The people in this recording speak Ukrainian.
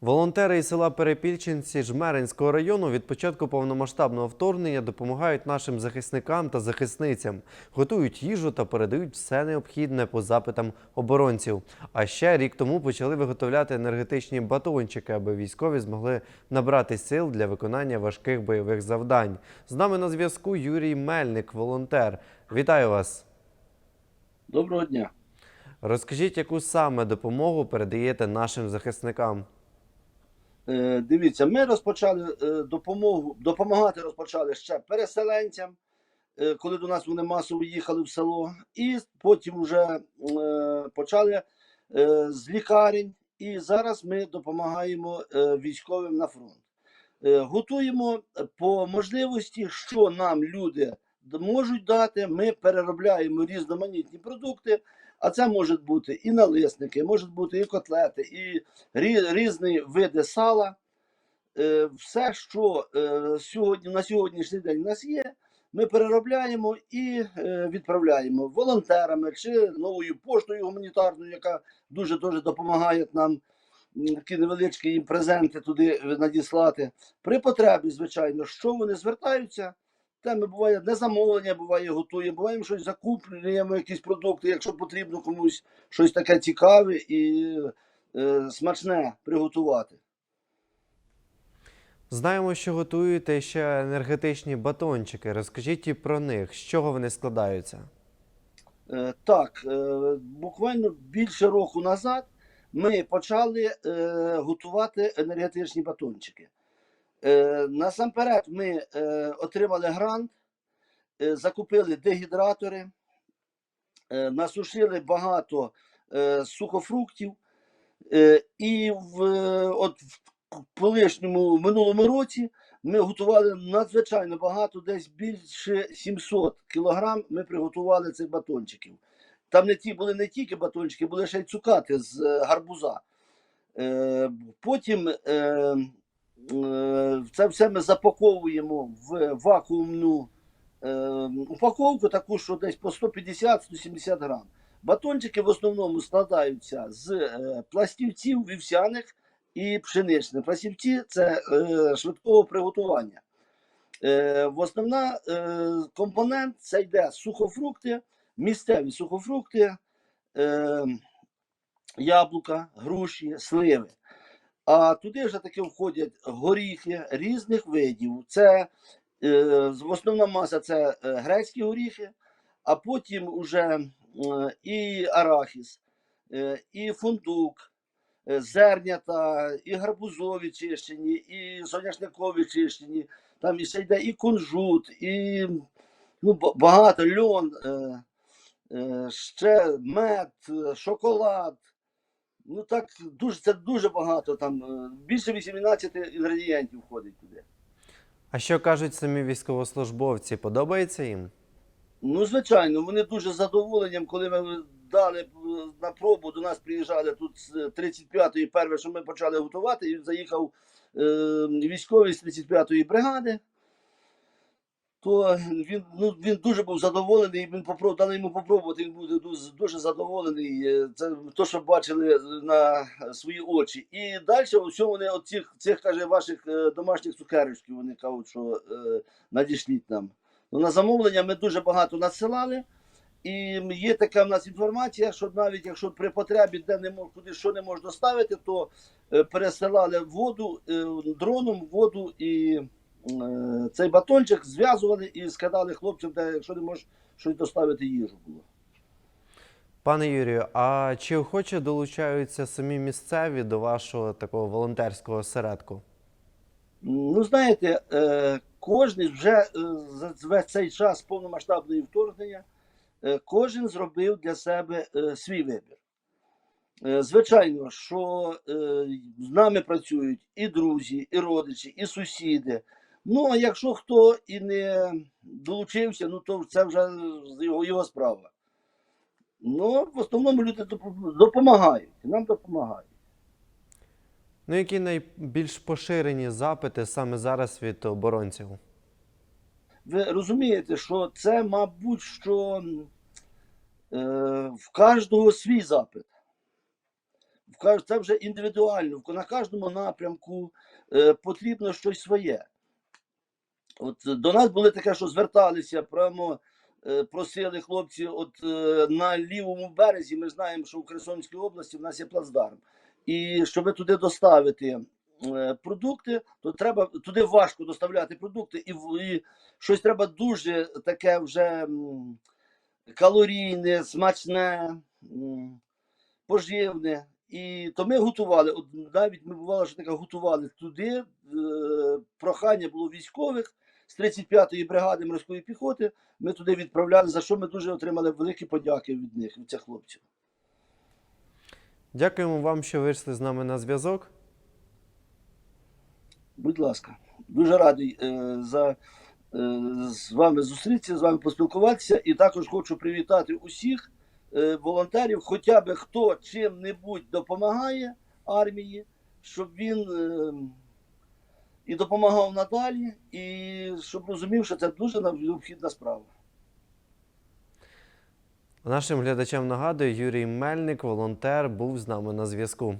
Волонтери із села Перепільчинці Жмеринського району від початку повномасштабного вторгнення допомагають нашим захисникам та захисницям, готують їжу та передають все необхідне по запитам оборонців. А ще рік тому почали виготовляти енергетичні батончики, аби військові змогли набрати сил для виконання важких бойових завдань. З нами на зв'язку Юрій Мельник, волонтер. Вітаю вас! Доброго дня. Розкажіть, яку саме допомогу передаєте нашим захисникам? Е, дивіться, ми розпочали е, допомогу, допомагати розпочали ще переселенцям, е, коли до нас вони масово їхали в село, і потім вже почали з лікарень. І зараз ми допомагаємо військовим на фронт. Готуємо по можливості, що нам люди можуть дати. Ми переробляємо різноманітні продукти. А це можуть бути і налисники, можуть бути і котлети, і різні види сала. Е, Все, що е, сьогодні, на сьогоднішній день у нас є, ми переробляємо і е, відправляємо волонтерами чи новою поштою гуманітарною, яка дуже дуже допомагає нам такі невеличкі їм презенти туди надіслати. При потребі, звичайно, що вони звертаються. Те ми буває не замовлення, буває готуємо, буває щось закуплюємо, якісь продукти, якщо потрібно комусь щось таке цікаве і е, смачне приготувати. Знаємо, що готуєте ще енергетичні батончики. Розкажіть про них, з чого вони складаються. Е, Так, е, буквально більше року назад ми почали е, готувати енергетичні батончики. Е, Насамперед, ми е, отримали грант, е, закупили дегідратори, насушили багато сухофруктів. І в, от в колишньому минулому році ми готували надзвичайно багато, десь більше 700 кілограм ми приготували цих батончиків. Там не ті були не тільки батончики, були ще й цукати з гарбуза. Потім це все ми запаковуємо в вакуумну е, упаковку, таку, що десь по 150-170 грам. Батончики в основному складаються з е, пластівців вівсяних і пшеничних. Пластівці це е, швидкого приготування. Е, в основна е, компонент це йде сухофрукти, місцеві сухофрукти, е, яблука, груші, сливи. А туди вже таки входять горіхи різних видів. Це е, основна маса це е, грецькі горіхи, а потім уже е, і арахіс, е, і фундук, зернята, і гарбузові чищені, і соняшникові чищені. Там ще йде і кунжут, і ну, багато льон, ще мед, шоколад. Ну так, дуже, це дуже багато. Там е, більше 18 інгредієнтів входить туди. А що кажуть самі військовослужбовці? Подобається їм? Ну, звичайно, вони дуже задоволенням, коли ми дали е, на пробу, до нас приїжджали тут з 35-ї, перше, що ми почали готувати, і заїхав е, військовий з 35-ї бригади. То він, ну, він дуже був задоволений, він попроб, дали йому попробувати, він був дуже, задоволений. Е, Це то, що бачили на свої очі. І далі все вони от цих, каже, ваших е, домашніх цукерочків, вони кажуть, що е, надішліть нам. Ну, на замовлення ми дуже багато надсилали. І є така в нас інформація, що навіть якщо при потребі, де не мож, куди що не можна доставити, то е, пересилали воду е, дроном воду і е, цей батончик зв'язували і скидали хлопцям, де якщо не можеш щось доставити їжу було. Пане Юрію, а чи охоче долучаються самі місцеві до вашого такого волонтерського осередку? Ну, знаєте, е, кожен вже е, за весь цей час повномасштабної вторгнення, е, кожен зробив для себе е, свій вибір. Е, Звичайно, що е, з нами працюють і друзі, і родичі, і сусіди. Ну, а якщо хто і не долучився, ну то це вже його, його справа. Ну, в основному люди допомагають, нам допомагають. Ну, які найбільш поширені запити саме зараз від оборонців? ви розумієте, що це, мабуть, що е, в кожного свій запит. Це вже індивідуально. На кожному напрямку е, потрібно щось своє. От е, до нас були таке, що зверталися прямо. е, Просили хлопці, от е, на лівому березі. Ми знаємо, що в Херсонській області в нас є плацдарм. І щоб туди доставити е, продукти, то треба туди важко доставляти продукти, і, і щось треба дуже таке вже м, калорійне, смачне, м, поживне. І то ми готували. От навіть ми бувало, що таке готували туди. Е, прохання було військових з 35-ї бригади морської піхоти. Ми туди відправляли, за що ми дуже отримали великі подяки від них, від цих хлопців. Дякуємо вам, що вийшли з нами на зв'язок. Будь ласка, дуже радий е, за, е, з вами зустрітися, з вами поспілкуватися. І також хочу привітати усіх е, волонтерів, хоча б хто чим-небудь допомагає армії, щоб він е, і допомагав надалі, і щоб розумів, що це дуже необхідна справа. Нашим глядачам нагадую, Юрій Мельник, волонтер, був з нами на зв'язку.